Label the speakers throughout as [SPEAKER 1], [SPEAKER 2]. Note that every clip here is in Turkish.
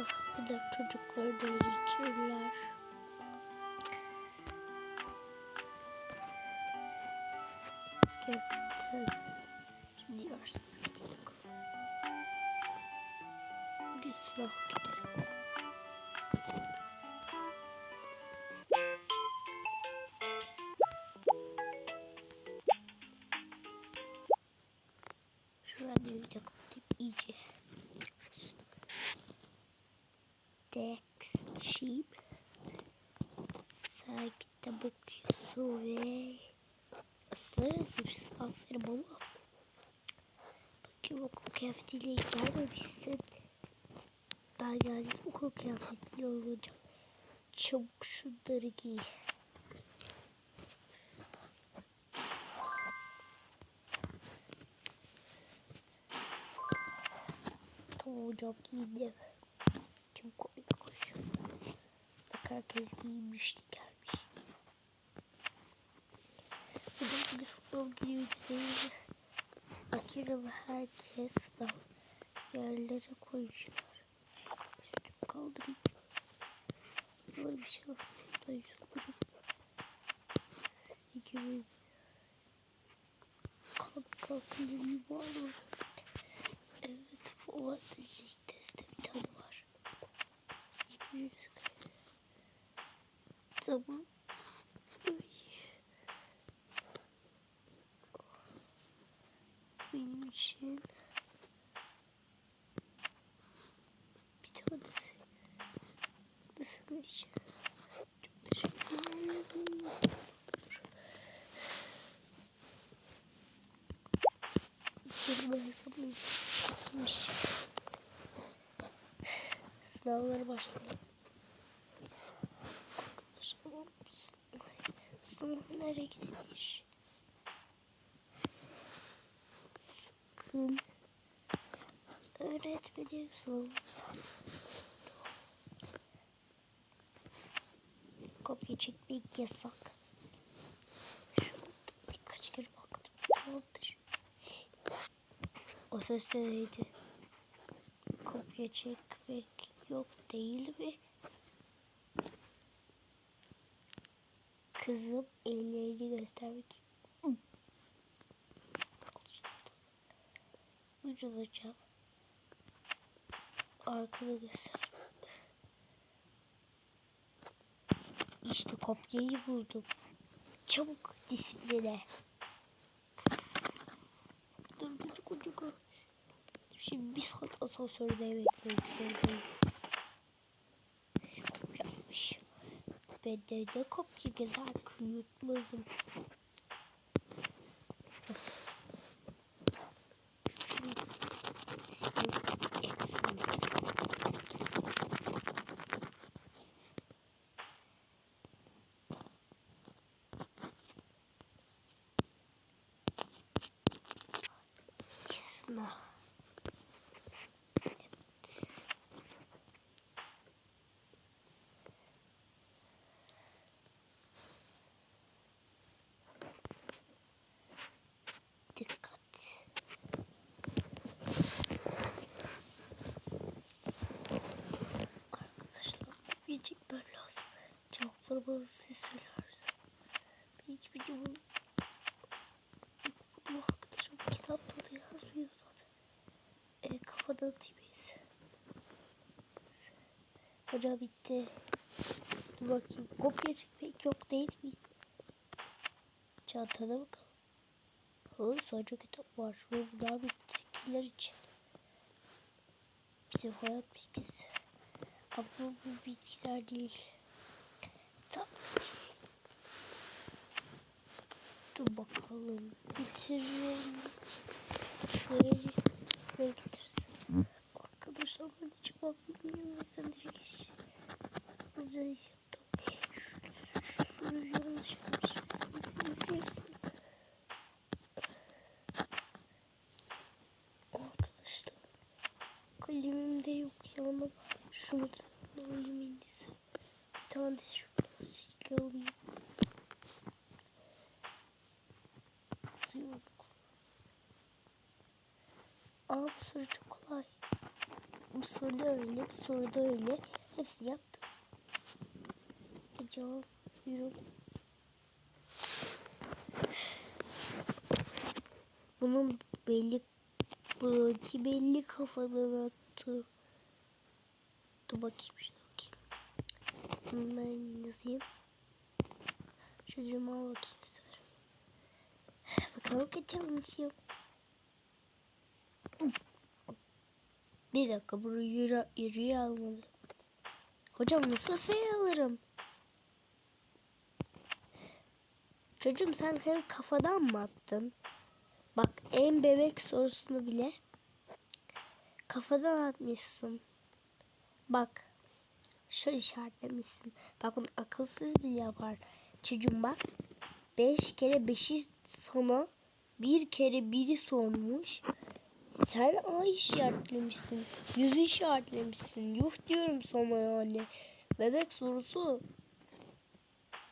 [SPEAKER 1] Ah, bir de çocukları da eğitirler. Gerçekten. Şimdi yersin. Bir silah gidelim. Şu radyoyu da kapatayım iyice. Dex Sheep. Sen kitap okuyorsun ve aslında yazmışsın. Aferin baba. Bakayım okul kıyafetiyle gelmemişsin. Ben geldim okul kıyafetiyle olacağım. Çabuk şunları giy. Tamam hocam giydim. Bak herkes giymişti gelmiş. Bugün sınav günüydü değil? Akira ve herkes sınav yerlere koymuşlar. Üstüm kaldırayım. Böyle bir şey aslında yüzüm. Sizin gibi kalk kalkayım var mı? Evet bu var. Fizik testte bir tane var. 200 Ay. Benim için bir tanesi. Nasıl için? Çok teşekkür başlayalım. Sınav nereye gitmiş? Sakın öğretmenim sınav. Kopya çekmek yasak. Şunu da birkaç kere baktım. Tamamdır. O ses neydi? Kopya çekmek yok değil mi? Kızım ellerini göstermek. Buyurun hocam. Arkada göster. İşte kopyayı buldum. Çabuk disipline. Dur çocuk çocuk. Şimdi bir saat asansörde beklemek Ben de ne kopya güzel yutmazım. Sınav. Dikkat. Arkadaşlar diyecek böyle lazım. Söylersiniz. Ben hiçbir cevap bu arkadaşım kitapta da yazmıyor zaten. E, kafada atayımız. Hoca bitti. Dur bakayım. Kopya çekmek yok değil mi? Çantada bakalım. Ha, sadece kitap var. Ve bunlar bitkiler için. Bize hayat bilgisi. Ama bu bitkiler değil. Tamam. Dur bakalım. Bitiriyorum. Buraya getirsin. Arkadaşlar ben hiç bakmıyorum. Sen direkt geç. Hızlıca yaptım. Şu, şu soruyu yanlış yapmışım. Sil sil sil. Arkadaşlar. Kalemim de yok yanıma. Şunu da alayım en iyisi. Bir tane de şuradan silgi alayım. Yok. Aa bu soru çok kolay. Bu soruda öyle, bu soruda öyle. Hepsini yaptım. Cevap yürü. Bunun belli bununki belli kafadan attı. Dur bakayım şuna bakayım. Ben yazayım. Çocuğuma bakayım sen. Bakalım kaç almışım. Bir dakika bunu yürü, yürüye almalı. Hocam nasıl F alırım? Çocuğum sen hem kafadan mı attın? Bak en bebek sorusunu bile kafadan atmışsın. Bak şöyle işaretlemişsin. Bak bunu akılsız bir yapar. Çocuğum bak 5 kere 5'i sana bir kere biri sormuş. Sen A işaretlemişsin. Yüzü işaretlemişsin. Yuh diyorum sana yani. Bebek sorusu.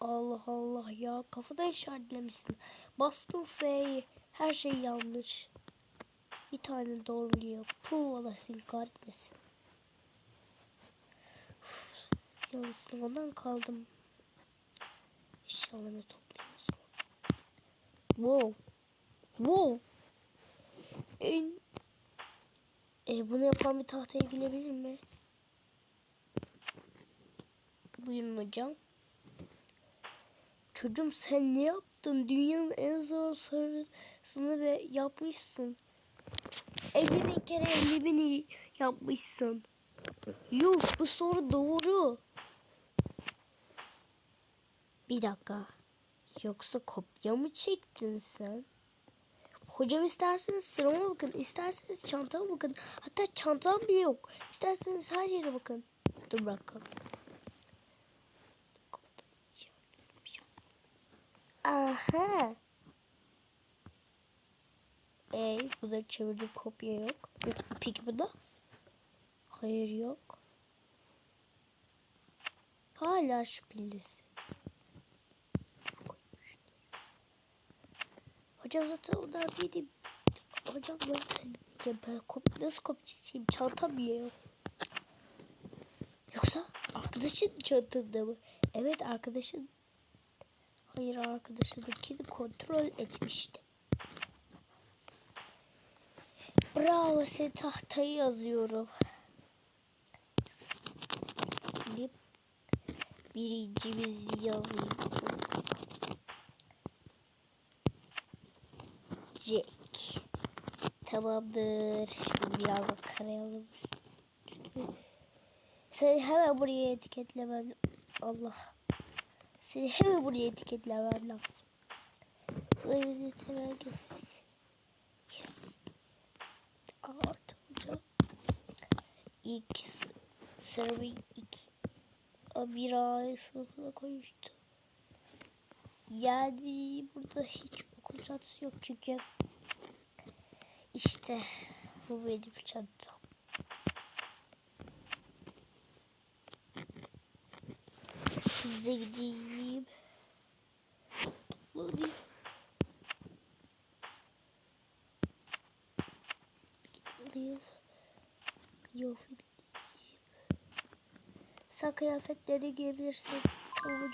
[SPEAKER 1] Allah Allah ya. Kafadan işaretlemişsin. Bastım F'yi. Her şey yanlış. Bir tane doğru biliyor. Puh Allah seni kahretmesin. Yalnız sınavdan kaldım. Eşyalarımı toplayayım o zaman. Wow. Wow. En... E, bunu yapan bir tahtaya girebilir mi? Buyurun hocam. Çocuğum sen ne yaptın? Dünyanın en zor sorusunu ve yapmışsın. 50 bin kere 50 bini yapmışsın. Yok bu soru doğru. Bir dakika. Yoksa kopya mı çektin sen? Hocam isterseniz sırama bakın, isterseniz çantama bakın. Hatta çantam bile yok. İsterseniz her yere bakın. Dur bakalım. Aha. Ey, bu da çevirdim kopya yok. Peki bu da? Hayır yok. Hala şüphelisin. Hocam zaten onlar benim. Hocam zaten ya ben kop nasıl kopyalayayım? Çantam bile yok. Yoksa arkadaşın çantada mı? Evet arkadaşın. Hayır arkadaşınınkini kontrol etmiştim. Bravo sen tahtayı yazıyorum. Şimdi birincimizi yazayım. Jack. Tamamdır. Şimdi biraz da karayalım. Seni hemen buraya etiketlemem. Allah. Seni hemen buraya etiketlemem lazım. Sana bir yeteneğe geçsin. Yes. Artık İlk servi iki. Bir ay sınıfına koymuştu. Yani burada hiç okul çantası yok çünkü işte bu benim çantam. Hızlı gideyim. Hadi. Gidelim. Kıyafetliyim. Sen kıyafetleri giyebilirsin. Tamam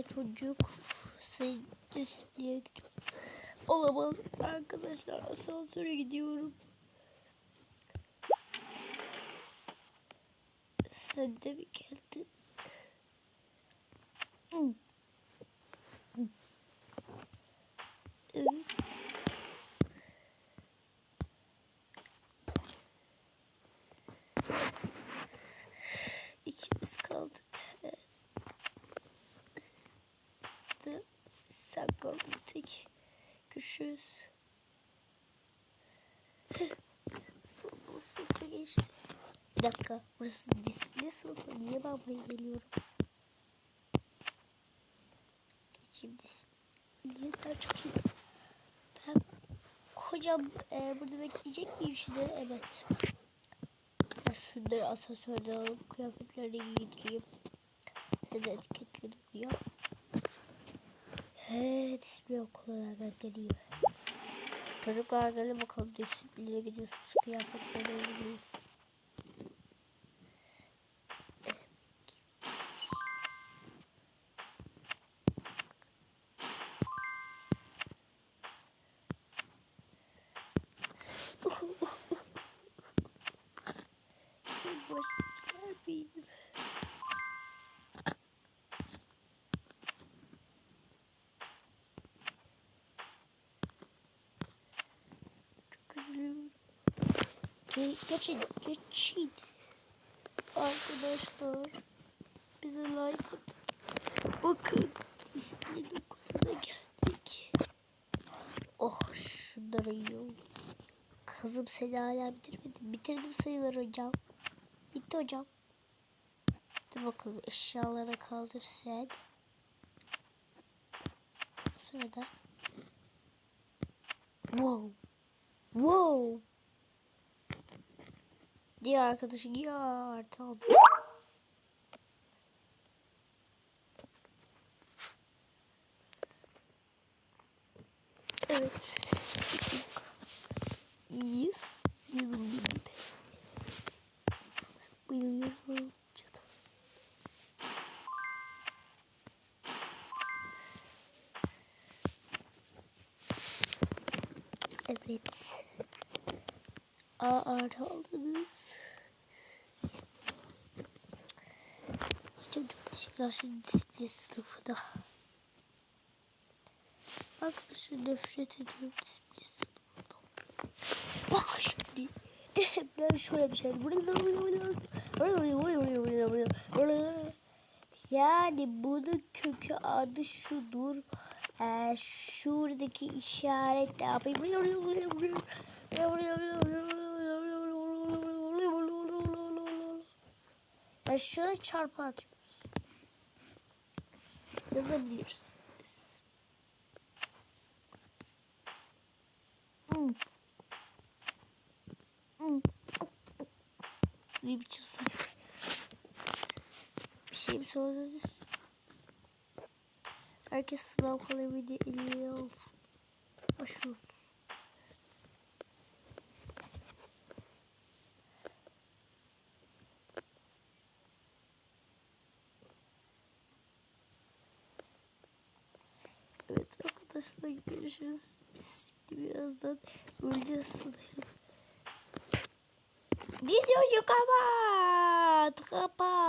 [SPEAKER 1] Allah çocuk. Disipline Olamaz arkadaşlar asansöre gidiyorum. Sen de mi geldin? Evet. İkimiz kaldık. İşte sen kaldın tek. Görüşürüz. Son sınıfa geçti. Bir dakika. Burası disiplin sınıfı. Niye ben buraya geliyorum? Geçeyim disiplin. Niye daha çok iyi? Ben hocam e, burada bekleyecek miyim şimdi? Evet. Ben şunları asansörde alıp kıyafetlerini giydireyim. Seni etiketledim diyor. Evet ismi okula geliyor. Çocuklar gelin bakalım disipline gidiyorsunuz kıyafetlerini giyin. Ge geçin, geçin. Arkadaşlar, bize like atın. Bakın, disiplin okuluna geldik. Oh, şunları yiyorum. Kızım seni hala bitirmedim. Bitirdim sayıları hocam. Bitti hocam. Dur bakalım eşyaları kaldır sen. Bu sırada. Wow. Wow. Diğer arkadaşı ya artı aldı. Evet. Yes. Canım benim. Bayılıyorum canım. Evet. A artı aldınız. Teşekkürler şimdi disiplin sınıfına. Arkadaşlar nefret ediyorum disiplin sınıfından. Bak şimdi. Disiplin şöyle bir şey. Yani bunun kökü adı şudur. Ee, şuradaki işaret ne yapayım? Yani şuna çarpı atıyoruz. Yazabilirsiniz. Hmm. Hmm. Ne biçim sayfa? Bir şey mi sordunuz? Herkes sınav kalemini eline alsın. Başlıyoruz. Evet arkadaşlar görüşürüz. Biz şimdi birazdan öleceğiz. Videoyu kapat. Kapat.